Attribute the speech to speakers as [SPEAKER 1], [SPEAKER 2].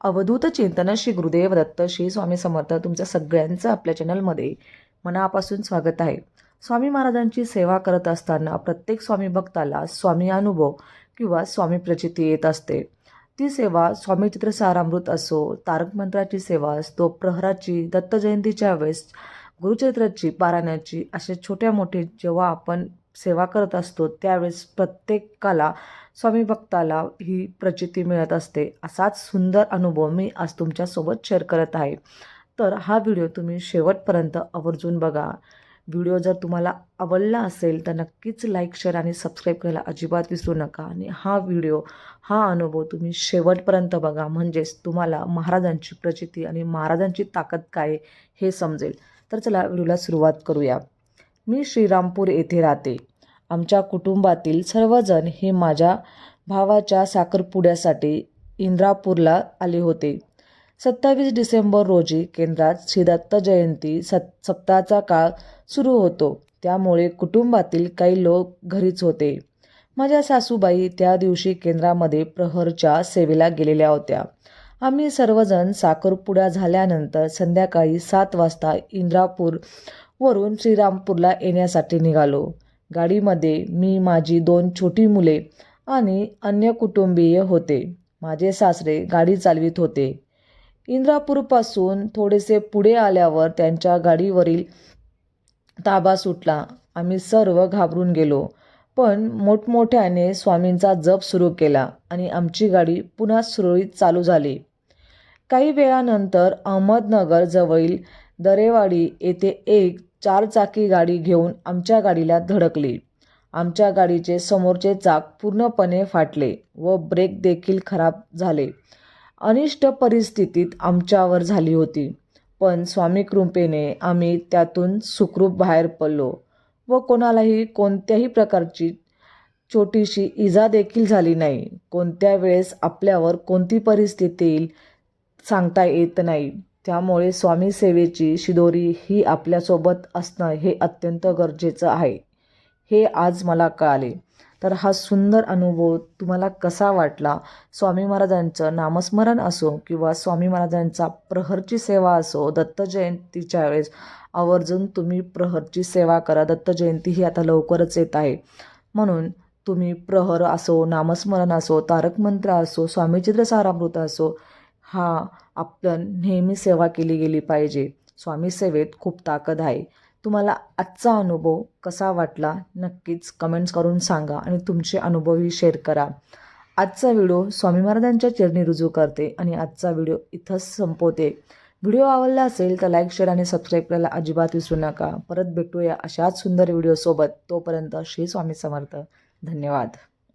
[SPEAKER 1] अवधूत चिंतन श्री गुरुदेव दत्त श्री स्वामी समर्थ तुमच्या सगळ्यांचं आपल्या चॅनलमध्ये मनापासून स्वागत आहे. स्वामी महाराजांची सेवा करत असताना प्रत्येक स्वामी भक्ताला स्वामी अनुभव किंवा स्वामी प्रचिती येत असते. ती सेवा स्वामी चित्रसारामृत असो तारक मंत्राची सेवा असतो प्रहराची दत्त जयंतीच्या वेळेस गुरुचरित्राची पारायणाची असे छोट्या मोठे जेव्हा आपण सेवा करत असतो त्यावेळेस प्रत्येकाला स्वामी भक्ताला ही प्रचिती मिळत असते. असाच सुंदर अनुभव मी आज तुमच्यासोबत शेअर करत आहे. तर हा व्हिडिओ तुम्ही शेवटपर्यंत आवर्जून बघा. व्हिडिओ जर तुम्हाला आवडला असेल तर नक्कीच लाईक शेअर आणि सबस्क्राईब करायला अजिबात विसरू नका. आणि हा व्हिडिओ हा अनुभव तुम्ही शेवटपर्यंत बघा. म्हणजेच तुम्हाला महाराजांची प्रचिती आणि महाराजांची ताकद काय हे समजेल. तर चला व्हिडिओला सुरुवात करूया. मी श्रीरामपूर येथे राहते. आमच्या कुटुंबातील सर्वजण हे माझ्या भावाच्या साखरपुड्यासाठी इंद्रापूरला आले होते. सत्तावीस डिसेंबर रोजी केंद्रात श्रीदत्त जयंती सत् सप्ताहाचा काळ सुरू होतो. त्यामुळे कुटुंबातील काही लोक घरीच होते. माझ्या सासूबाई त्या दिवशी केंद्रामध्ये प्रहरच्या सेवेला गेलेल्या होत्या. आम्ही सर्वजण साखरपुडा झाल्यानंतर संध्याकाळी सात वाजता इंद्रापूर वरून श्रीरामपूरला येण्यासाठी निघालो. गाडीमध्ये मी माझी दोन छोटी मुले आणि अन्य कुटुंबीय होते. माझे सासरे गाडी चालवित होते. इंद्रापूरपासून थोडेसे पुढे आल्यावर त्यांच्या गाडीवरील ताबा सुटला. आम्ही सर्व घाबरून गेलो पण मोठमोठ्याने स्वामींचा जप सुरू केला आणि आमची गाडी पुन्हा सुरळीत चालू झाली. काही वेळानंतर अहमदनगर जवळील दरेवाडी येथे एक चारचाकी गाडी घेऊन आमच्या गाडीला धडकली. आमच्या गाडीचे समोरचे चाक पूर्णपणे फाटले व ब्रेक देखील खराब झाले. अनिष्ट परिस्थितीत आमच्यावर झाली होती. पण स्वामी कृपेने आम्ही त्यातून सुखरूप बाहेर पडलो व कोणालाही कोणत्याही प्रकारची छोटीशी इजा देखील झाली नाही. कोणत्या वेळेस आपल्यावर कोणती परिस्थिती येईल सांगता येत नाही. त्यामुळे स्वामी सेवेची शिदोरी ही आपल्यासोबत असणं हे अत्यंत गरजेचं आहे. हे आज मला कळाले. तर हा सुंदर अनुभव तुम्हाला कसा वाटला? स्वामी महाराजांचं नामस्मरण असो किंवा स्वामी महाराजांचा प्रहरची सेवा असो दत्त जयंतीच्या वेळेस आवर्जून तुम्ही प्रहरची सेवा करा. दत्त जयंती ही आता लवकरच येत आहे. म्हणून तुम्ही प्रहर असो नामस्मरण असो तारकमंत्र असो स्वामीचित्र सारामृत असो हा आपण नेहमी सेवा केली गेली पाहिजे. स्वामी सेवेत खूप ताकद आहे. तुम्हाला आजचा अनुभव कसा वाटला? नक्कीच कमेंट्स करून सांगा आणि तुमचे अनुभवही शेअर करा. आजचा व्हिडिओ स्वामी महाराजांच्या चरणी रुजू करते आणि आजचा व्हिडिओ इथंच संपवते. व्हिडिओ आवडला असेल तर लाईक शेअर आणि सबस्क्राईब करायला अजिबात विसरू नका. परत भेटूया अशाच सुंदर व्हिडिओसोबत तोपर्यंत श्री स्वामी समर्थ. धन्यवाद.